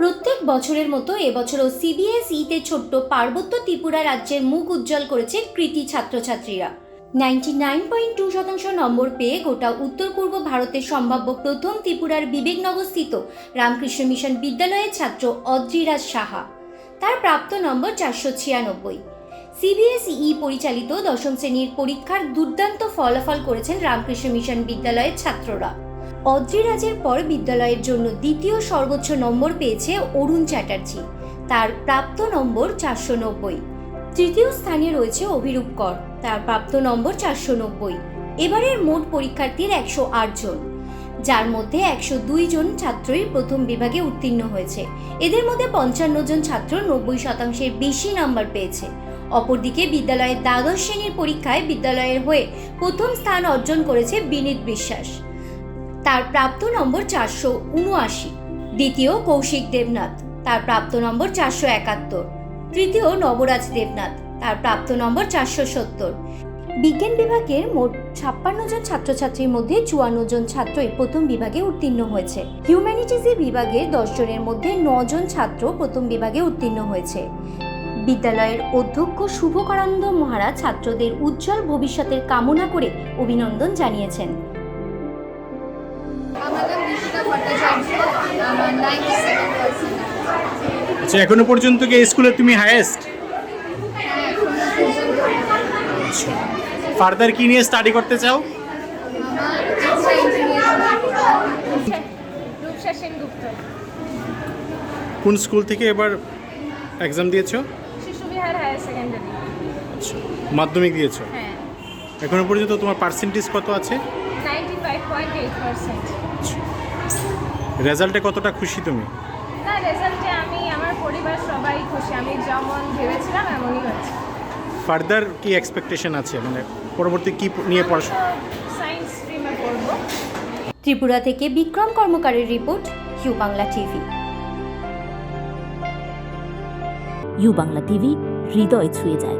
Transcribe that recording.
প্রত্যেক বছরের মতো এবছরও সিবিএসইতে ছোট্ট পার্বত্য ত্রিপুরা রাজ্যের মুখ উজ্জ্বল করেছে কৃতি ছাত্রছাত্রীরা। নাইনটি নাইন পয়েন্ট টু শতাংশ নম্বর পেয়ে গোটা উত্তর পূর্ব ভারতের সম্ভাব্য প্রথম ত্রিপুরার বিবেকনগরস্থিত রামকৃষ্ণ মিশন বিদ্যালয়ের ছাত্র অদ্রিরাজ সাহা। তার প্রাপ্ত নম্বর চারশো ছিয়ানব্বই। সিবিএসই পরিচালিত দশম শ্রেণির পরীক্ষার দুর্দান্ত ফলাফল করেছেন রামকৃষ্ণ মিশন বিদ্যালয়ের ছাত্ররা। অদ্রিরাজের পর বিদ্যালয়ের জন্য দ্বিতীয় সর্বোচ্চ নম্বর পেয়েছে অরুণ চ্যাটার্জি। তার প্রাপ্ত নম্বর চারশো নব্বই। তৃতীয় স্থানে রয়েছে অভিরূপ কর। তার প্রাপ্ত নম্বর চারশো নব্বই। এবারের মোট পরীক্ষার্থীর একশো আট জন। যার মধ্যে একশো দুই জন ছাত্রই প্রথম বিভাগে উত্তীর্ণ হয়েছে। এদের মধ্যে পঞ্চান্ন জন ছাত্র নব্বই শতাংশের বেশি নাম্বার পেয়েছে। অপরদিকে বিদ্যালয়ের দ্বাদশ শ্রেণির পরীক্ষায় বিদ্যালয়ের হয়ে প্রথম স্থান অর্জন করেছে বিনীত বিশ্বাস। তার প্রাপ্ত নম্বর চারশো উনআশি। দ্বিতীয় কৌশিক দেবনাথ, তার প্রাপ্ত নম্বর চারশো একাত্তর। তৃতীয় নবরাজ দেবনাথ, তার প্রাপ্ত নম্বর চারশো সত্তর। বিজ্ঞান বিভাগের মোট ছাপ্পান্ন জন ছাত্রছাত্রীর মধ্যে চুয়ান্ন জন ছাত্রই প্রথম বিভাগে উত্তীর্ণ হয়েছে। হিউম্যানিটিজের বিভাগের জনের মধ্যে জন ছাত্র প্রথম বিভাগে উত্তীর্ণ হয়েছে। বিদ্যালয়ের অধ্যক্ষ শুভকানন্দ মহারাজ ছাত্রদের উজ্জ্বল ভবিষ্যতের কামনা করে অভিনন্দন জানিয়েছেন। আচ্ছা এখনও পর্যন্ত কি স্কুলে তুমি হায়েস্ট আচ্ছা। ফার্দার কি নিয়ে স্টাডি করতে চাও? কোন স্কুল থেকে এবার এক্সাম দিয়েছ? আচ্ছা, মাধ্যমিক দিয়েছ? এখনও পর্যন্ত তোমার পার্সেন্টেজ কত আছে? 95.8% রেজাল্টে কতটা খুশি তুমি? না রেজাল্টে আমি আমার পরিবার সবাই খুশি। আমি যেমন ভেবেছিলাম এমনই হচ্ছে ফার্দার কি এক্সপেকটেশন আছে? মানে পরবর্তী কি নিয়ে পড়াশোনা সায়েন্স স্ট্রিমে পড়ব। ত্রিপুরা থেকে Bikram কর্মকারের report U Bangla TV. U Bangla TV হৃদয় ছুঁয়ে যায়।